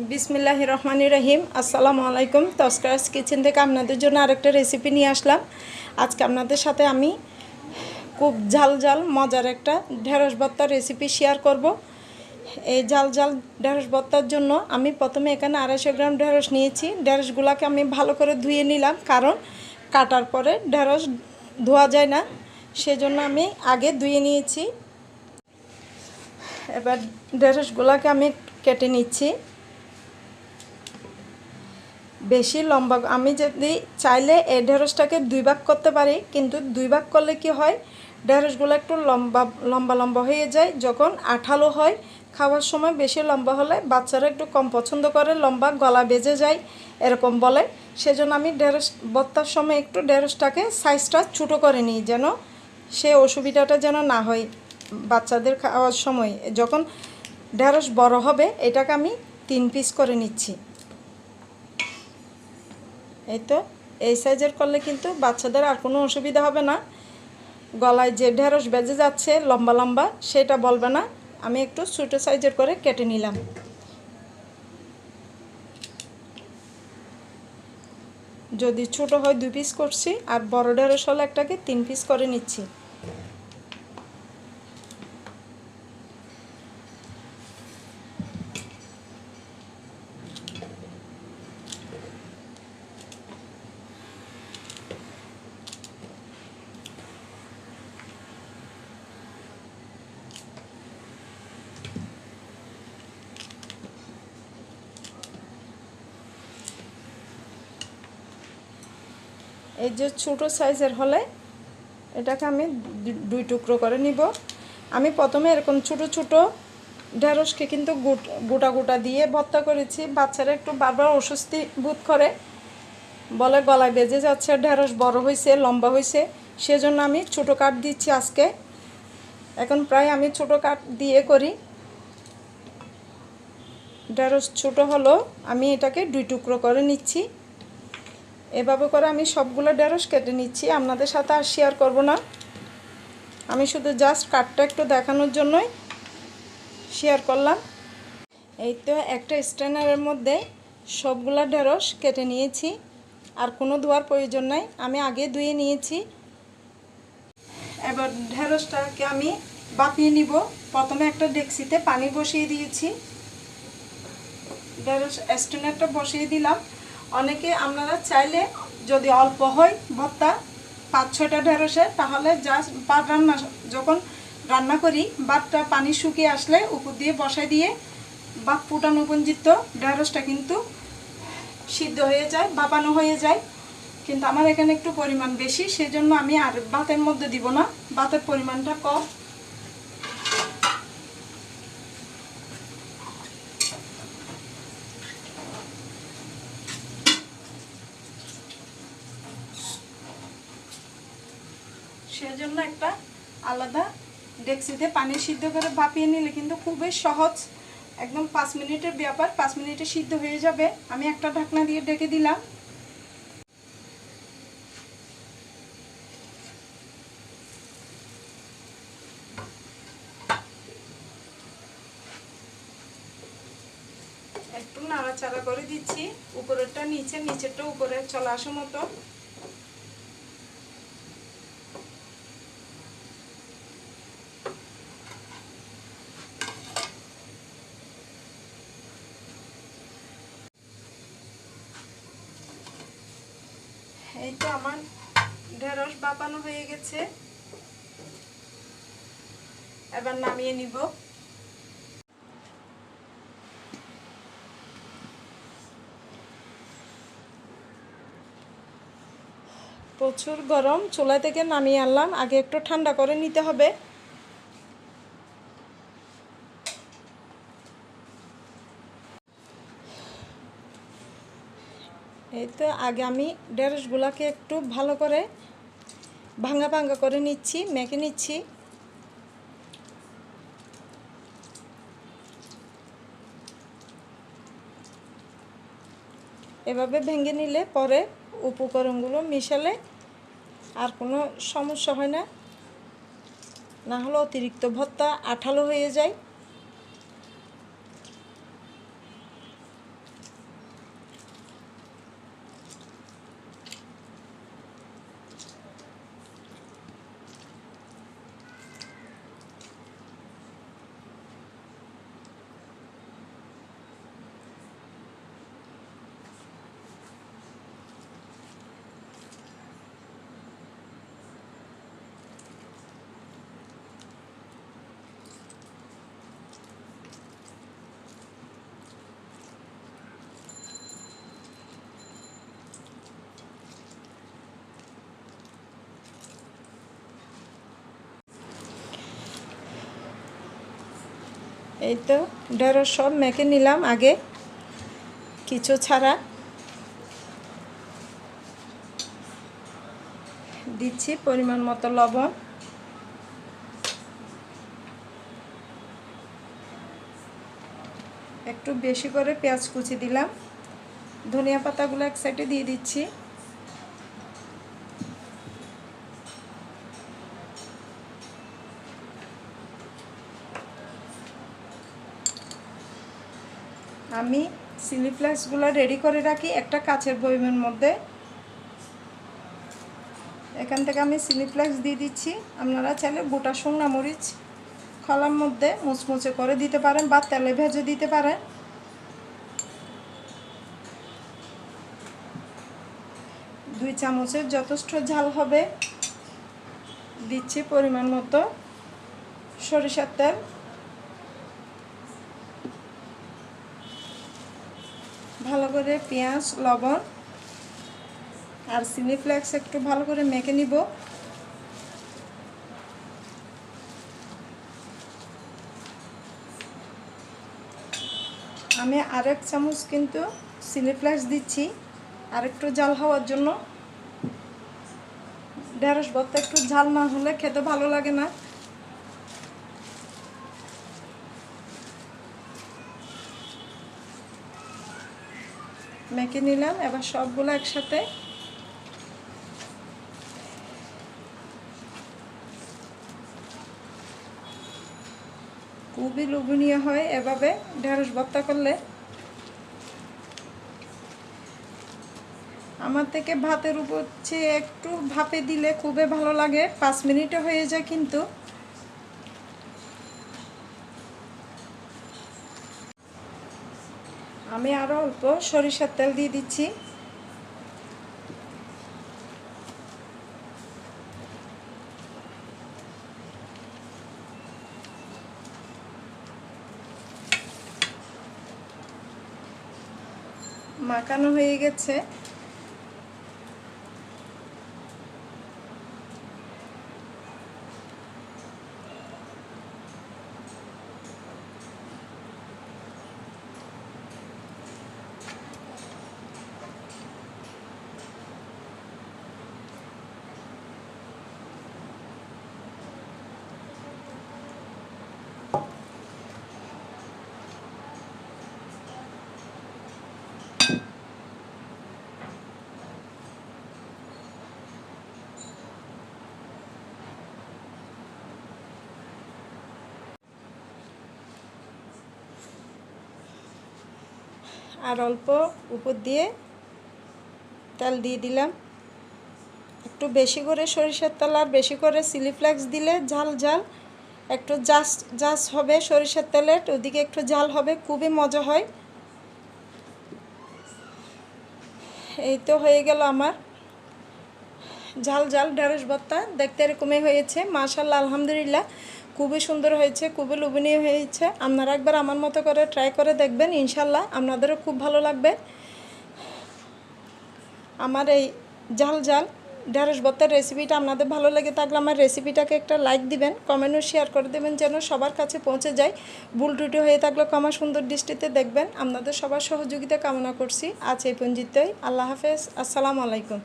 বিসমিল্লাহ রহমানি রহিম। আসসালামু আলাইকুম। তস্করাস কিচেন থেকে আপনাদের জন্য আরেকটা রেসিপি নিয়ে আসলাম। আজকে আপনাদের সাথে আমি খুব ঝাল ঝাল মজার একটা ঢেঁড়স ভর্তার রেসিপি শেয়ার করব। এই ঝাল ঝাল ঢেঁড়স ভর্তার জন্য আমি প্রথমে এখানে আড়াইশো গ্রাম ঢেঁড়স নিয়েছি। ঢেঁড়সগুলোকে আমি ভালো করে ধুয়ে নিলাম, কারণ কাটার পরে ঢেঁড়স ধোয়া যায় না। সেজন্য আমি আগে ধুয়ে নিয়েছি। এবার ঢেঁড়সগুলোকে আমি কেটে নিচ্ছি। বেশি লম্বা আমি যদি চাইলে এই ঢেঁড়সটাকে দুই ভাগ করতে পারি, কিন্তু দুই ভাগ করলে কি হয়? ঢেঁড়সগুলো একটু লম্বা লম্বা লম্বা হয়ে যায়। যখন আঠালো হয়, খাওয়ার সময় বেশি লম্বা হলে বাচ্চারা একটু কম পছন্দ করে, লম্বা গলা বেজে যায়, এরকম বলে। সেজন্য আমি ঢেঁড়স বত্তার সময় একটু ঢেঁড়সটাকে সাইজটা ছোটো করে নিই যেন সে অসুবিধাটা যেন না হয় বাচ্চাদের খাওয়ার সময়। যখন ঢেঁড়স বড় হবে, এটাকে আমি তিন পিস করে নিচ্ছি। এই তো, এই সাইজের করলে কিন্তু বাচ্চাদের আর কোনো অসুবিধা হবে না। গলায় যে ঢেঁড়স বেজে যাচ্ছে, লম্বা লম্বা, সেটা বলবে না। আমি একটু ছোটো সাইজের করে কেটে নিলাম। যদি ছোট হয় দুই পিস করছি, আর বড় ঢেঁড়স হলে একটাকে তিন পিস করে নিচ্ছি। এই যে ছোটো সাইজের হলে এটাকে আমি দুই টুকরো করে নিব। আমি প্রথমে এরকম ছোটো ছোটো ঢেঁড়সকে কিন্তু গোট- গোটা দিয়ে ভর্তা করেছি। বাচ্চারা একটু বারবার অস্বস্তি বোধ করে। বলে গলায় বেজে যাচ্ছে ঢেঁড়স বড় হয়েছে লম্বা হয়েছে সেজন্য আমি ছোটো কাঠ দিচ্ছি আজকে। এখন প্রায় আমি ছোটো কাঠ দিয়ে করি। ঢেঁড়স ছোটো হলো, আমি এটাকে দুই টুকরো করে নিচ্ছি। এভাবে করে আমি সবগুলো ঢেঁড়স কেটে নিচ্ছি। আপনাদের সাথে আর শেয়ার করব না। আমি শুধু জাস্ট কাঠটা একটু দেখানোর জন্যই শেয়ার করলাম। এই তো একটা স্ট্যান্ডারের মধ্যে সবগুলা ঢেঁড়স কেটে নিয়েছি। আর কোনো ধোয়ার প্রয়োজন নাই। আমি আগে ধুয়ে নিয়েছি। এবার ঢেঁড়সটাকে আমি বাপিয়ে নিব। প্রথমে একটা ডেক্সিতে পানি বসিয়ে দিয়েছি। ঢেঁড়স স্ট্যান্ডারটা বসিয়ে দিলাম। অনেকে আপনারা চাইলে যদি অল্প হয় ভর্তা, পাঁচ, ছয়টা ঢেঁড়সে তাহলে জাস্ট ভাত রান্না যখন রান্না করি, ভাতটা পানি শুকিয়ে আসলে উপর দিয়ে বসাই দিয়ে ভাত ফুটানো পঞ্জিত ঢেঁড়সটা কিন্তু সিদ্ধ হয়ে যায় বাপানো হয়ে যায়। কিন্তু আমার এখানে একটু পরিমাণ বেশি, সেজন্য আমি আর ভাতের মধ্যে দিব না। ভাতের পরিমাণটা কম। সেজন্য একটা আলাদা ডেক্সিতে পানি সিদ্ধ করে ভাপিয়ে নিলে কিন্তু খুবই সহজ। একদম পাঁচ মিনিটের ব্যাপার, পাঁচ মিনিটে সিদ্ধ হয়ে যাবে। আমি একটা ঢাকনা দিয়ে ডেকে দিলাম। একটু নাড়াচাড়া করে দিচ্ছি। উপরেরটা নিচে, নিচেরটা উপরে চলে আসা মতো। এই তো আমার ঢেঁড়স বাপানো হয়ে গেছে। এবার নামিয়ে নিব। প্রচুর গরম, চুলা থেকে নামিয়ে আনলাম। আগে একটু ঠান্ডা করে নিতে হবে। এই তো আগে আমি ঢেঁড়সগুলাকে একটু ভালো করে ভাঙা ভাঙা করে নিচ্ছি, মেখে নিচ্ছি। এভাবে ভেঙে নিলে পরে উপকরণগুলো মিশালে আর কোনো সমস্যা হয় না। না হলে অতিরিক্ত ভত্তা আঠালো হয়ে যায়। এই তো ঢেঁড়স সব মেখে নিলাম আগে, কিছু ছাড়া। দিচ্ছি পরিমাণ মতো লবণ। একটু বেশি করে পেঁয়াজ কুচি দিলাম। ধনিয়া পাতাগুলো এক সাইডে দিয়ে দিচ্ছি। আমি ফ্লেক্সগুলো রেডি করে রাখি, একটা কাচের বয়মের মধ্যে। এখান থেকে আমি ফ্লেক্স দিয়ে দিচ্ছি। আপনারা চাইলে গোটা শুকনা মরিচ খলার মধ্যে মুচমুচে করে দিতে পারেন বা তেলে ভেজে দিতে পারেন। দুই চামচের যথেষ্ট ঝাল হবে। দিচ্ছি পরিমাণ মতো সরিষার তেল। ভালো করে পেঁয়াজ, লবণ আর চিলি একটু ভালো করে মেখে নিব। আমি আরেক চামচ কিন্তু চিলি দিচ্ছি, আর একটু জাল হওয়ার জন্য। ঢেঁড়স ভর্তা একটু ঝাল না হলে খেতে ভালো লাগে না। মেখে নিলাম, এবার সবগুলো একসাথে। খুবই লোভনীয় হয় এভাবে ঢেঁড়স ভর্তা করলে। আমার থেকে ভাতের উপর চেয়ে একটু ভাপে দিলে খুবই ভালো লাগে, পাঁচ মিনিটে হয়ে যায় কিন্তু। আমি আরও অল্প সরিষার তেল দিয়ে দিচ্ছি। মাখানো হয়ে গেছে। আর অল্প উপর দিয়ে তেল দিয়ে দিলাম। একটু বেশি করে সরিষার তেল আর বেশি করে চিলি ফ্লেক্স দিলে ঝাল ঝাল। একটু জাস জাস হবে সরিষার তেলের ওদিকে একটু ঝাল হবে, খুবই মজা হয়। এই তো হয়ে গেল আমার ঝাল ঝাল ঢেঁড়স ভর্তা। দেখতে এরকমই হয়েছে, মাশাল্লাহ, আলহামদুলিল্লাহ। খুবই সুন্দর হয়েছে, খুবই লোভনীয় হয়েছে। আপনারা একবার আমার মতো করে ট্রাই করে দেখবেন, ইনশাল্লাহ আপনাদেরও খুব ভালো লাগবে। আমার এই ঝাল ঝাল ঢেঁড়স ভর্তার রেসিপিটা আপনাদের ভালো লেগে থাকলে আমার রেসিপিটাকে একটা লাইক দিবেন কমেন্টও শেয়ার করে দেবেন যেন সবার কাছে পৌঁছে যায়। ভুল টুটি হয়ে থাকলে ক্ষমা সুন্দর দৃষ্টিতে দেখবেন। আপনাদের সবার সহযোগিতা কামনা করছি। আজ এই পঞ্জিতই আল্লাহ হাফেজ। আসসালামু আলাইকুম।